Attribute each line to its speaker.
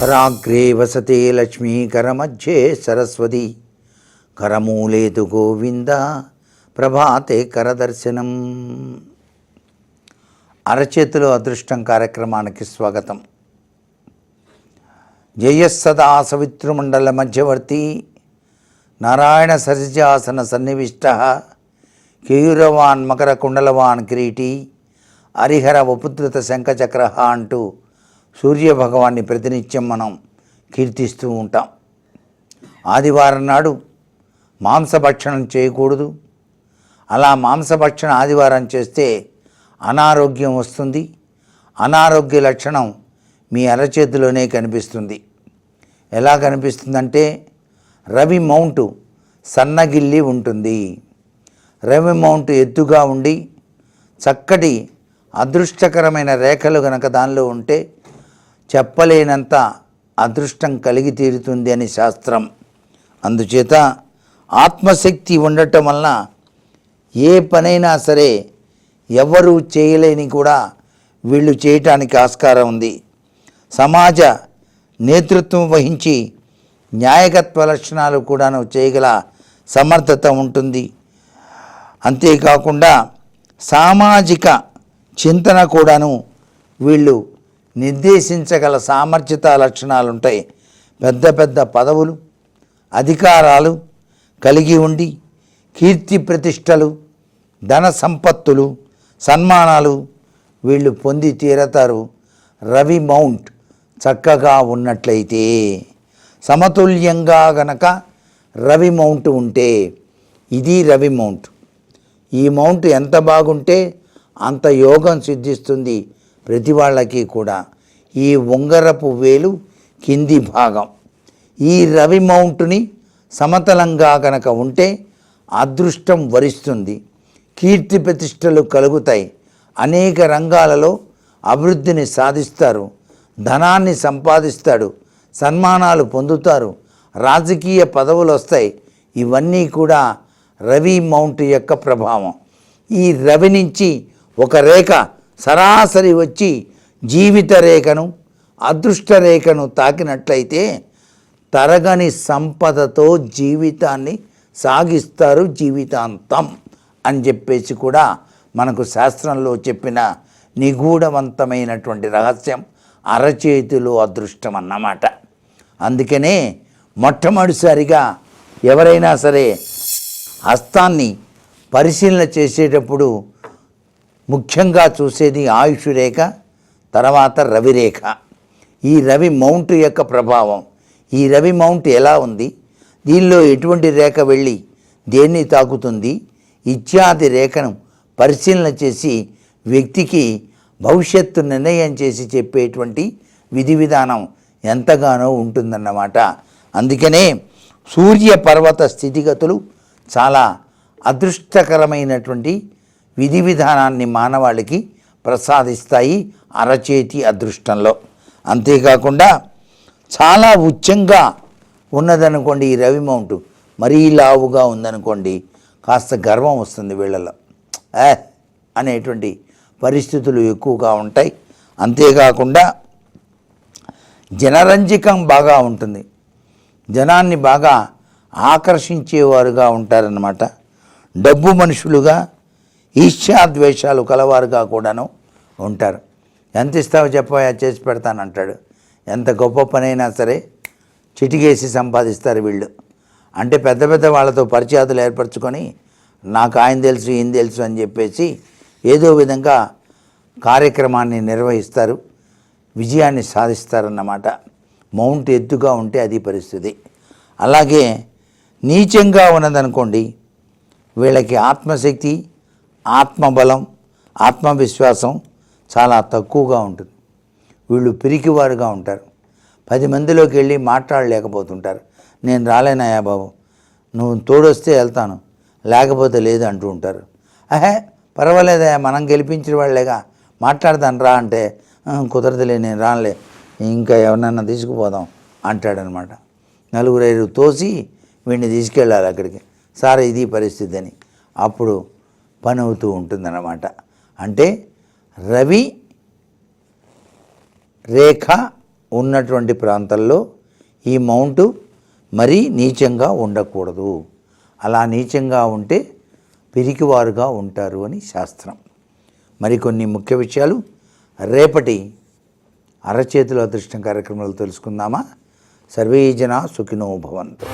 Speaker 1: కరాగ్రే వసతే లక్ష్మీ కరమధ్యే సరస్వతి. కరమూలేతు గోవింద ప్రభాతే కరదర్శనం. అరచేతిలో అదృష్టం కార్యక్రమానికి స్వాగతం. జయస్సదా సవితృమండల మధ్యవర్తి నారాయణ సరిజాసన సన్నివిష్ట కేయురవాన్ మకర కుండలవాన్ కిరీటి హరిహర వపుత్రత శంఖచక్ర అంటూ సూర్య భగవాన్ని ప్రతినిత్యం మనం కీర్తిస్తూ ఉంటాం. ఆదివారం నాడు మాంసభక్షణం చేయకూడదు. అలా మాంసభక్షణ ఆదివారం చేస్తే అనారోగ్యం వస్తుంది. అనారోగ్య లక్షణం మీ అరచేతిలోనే కనిపిస్తుంది. ఎలా కనిపిస్తుందంటే రవి మౌంటు సన్నగిల్లి ఉంటుంది. రవి మౌంట్ ఎత్తుగా ఉండి చక్కటి అదృష్టకరమైన రేఖలు గనక దానిలో ఉంటే చెప్పలేనంత అదృష్టం కలిగి తీరుతుంది అని శాస్త్రం. అందుచేత ఆత్మశక్తి ఉండటం వలన ఏ పనైనా సరే ఎవరు చేయలేని కూడా వీళ్ళు చేయటానికి ఆస్కారం ఉంది. సమాజ నేతృత్వం వహించి న్యాయకత్వ లక్షణాలు కూడాను చేయగల సమర్థత ఉంటుంది. అంతేకాకుండా సామాజిక చింతన కూడాను వీళ్ళు నిర్దేశించగల సామర్థ్యత లక్షణాలు ఉంటాయి పెద్ద పెద్ద పదవులు అధికారాలు కలిగి ఉండి కీర్తి ప్రతిష్టలు ధన సంపత్తులు సన్మానాలు వీళ్ళు పొంది తీరతారు. రవి మౌంట్ చక్కగా ఉన్నట్లయితే సమతుల్యంగా గనక రవి మౌంట్ ఉంటే ఇది రవి మౌంట్. ఈ మౌంట్ ఎంత బాగుంటే అంత యోగం సిద్ధిస్తుంది. ప్రతి వాళ్ళకి కూడా ఈ ఉంగరపు వేలు కింది భాగం. ఈ రవి మౌంట్ని సమతలంగా కనుక ఉంటే అదృష్టం వరిస్తుంది. కీర్తి ప్రతిష్టలు కలుగుతాయి. అనేక రంగాలలో అభివృద్ధిని సాధిస్తారు. ధనాన్ని సంపాదిస్తాడు. సన్మానాలు పొందుతారు. రాజకీయ పదవులు వస్తాయి. ఇవన్నీ కూడా రవి మౌంట్ యొక్క ప్రభావం. ఈ రవి నుంచి ఒక రేఖ సరాసరి వచ్చి జీవిత రేఖను అదృష్ట రేఖను తాకినట్లయితే తరగని సంపదతో జీవితాన్ని సాగిస్తారు జీవితాంతం అని చెప్పేసి కూడా మనకు శాస్త్రంలో చెప్పిన నిగూఢవంతమైనటువంటి రహస్యం అరచేతిలో అదృష్టం అన్నమాట. అందుకనే మొట్టమొదటిసారిగా ఎవరైనా సరే హస్తాన్ని పరిశీలన చేసేటప్పుడు ముఖ్యంగా చూసేది ఆయుష్ రేఖ తర్వాత రవిరేఖ ఈ రవి మౌంట్ యొక్క ప్రభావం. ఈ రవి మౌంట్ ఎలా ఉంది? దీనిలో ఎటువంటి రేఖ వెళ్ళి దేన్ని తాకుతుంది? ఇత్యాది రేఖను పరిశీలన చేసి వ్యక్తికి భవిష్యత్తు నిర్ణయం చేసి చెప్పేటువంటి విధి విధానం ఎంతగానో ఉంటుందన్నమాట. అందుకనే సూర్య పర్వత స్థితిగతులు చాలా అదృష్టకరమైనటువంటి విధి విధానాన్ని మానవాళికి ప్రసాదిస్తాయి అరచేతి అదృష్టంలో. అంతేకాకుండా చాలా ఉచ్చంగా ఉన్నదనుకోండి ఈ రవి మౌంట్. మరీ లావుగా ఉందనుకోండి కాస్త గర్వం వస్తుంది వీళ్ళలో. ఏ అనేటువంటి పరిస్థితులు ఎక్కువగా ఉంటాయి. అంతేకాకుండా జనరంజకం బాగా ఉంటుంది. జనాన్ని బాగా ఆకర్షించేవారుగా ఉంటారన్నమాట. డబ్బు మనుషులుగా ఈర్ష్యాద్వేషాలు కలవారుగా కూడాను ఉంటారు. ఎంత ఇస్తావో చెప్పాయా చేసి పెడతానంటాడు ఎంత గొప్ప పనైనా సరే చిటికేసి సంపాదిస్తారు వీళ్ళు. అంటే పెద్ద పెద్ద వాళ్ళతో పరిచయాలు ఏర్పరచుకొని నాకు ఆయన తెలుసు ఈయన తెలుసు అని చెప్పేసి ఏదో విధంగా కార్యక్రమాన్ని నిర్వహిస్తారు విజయాన్ని సాధిస్తారన్నమాట. మౌంట్ ఎత్తుగా ఉంటే అది పరిస్థితి. అలాగే నీచంగా ఉన్నదనుకోండి వీళ్ళకి ఆత్మశక్తి ఆత్మబలం ఆత్మవిశ్వాసం చాలా తక్కువగా ఉంటుంది. వీళ్ళు పిరికివారుగా ఉంటారు. పది మందిలోకి వెళ్ళి మాట్లాడలేకపోతుంటారు. నేను రాలేనాయా బాబు నువ్వు తోడొస్తే వెళ్తాను లేకపోతే లేదు అంటూ ఉంటారు. అహే పర్వాలేదయ్యా మనం గెలిపించిన వాళ్ళేగా మాట్లాడదాను రా అంటే కుదరదులే నేను రానులే ఇంకా ఎవరినన్నా తీసుకుపోదాం అంటాడనమాట. నలుగురు ఐదు తోసి వీడిని తీసుకెళ్ళాలి అక్కడికి. సార్ ఇది పరిస్థితి అని. అప్పుడు పని అవుతూ ఉంటుందన్నమాట. అంటే రవి రేఖ ఉన్నటువంటి ప్రాంతాల్లో ఈ మౌంటు మరీ నీచంగా ఉండకూడదు. అలా నీచంగా ఉంటే పిరికివారుగా ఉంటారు అని శాస్త్రం. మరికొన్ని ముఖ్య విషయాలు. రేపటి అరచేతుల అదృష్టం కార్యక్రమాలు తెలుసుకుందామా? సర్వే జన సుఖినో భవంతు.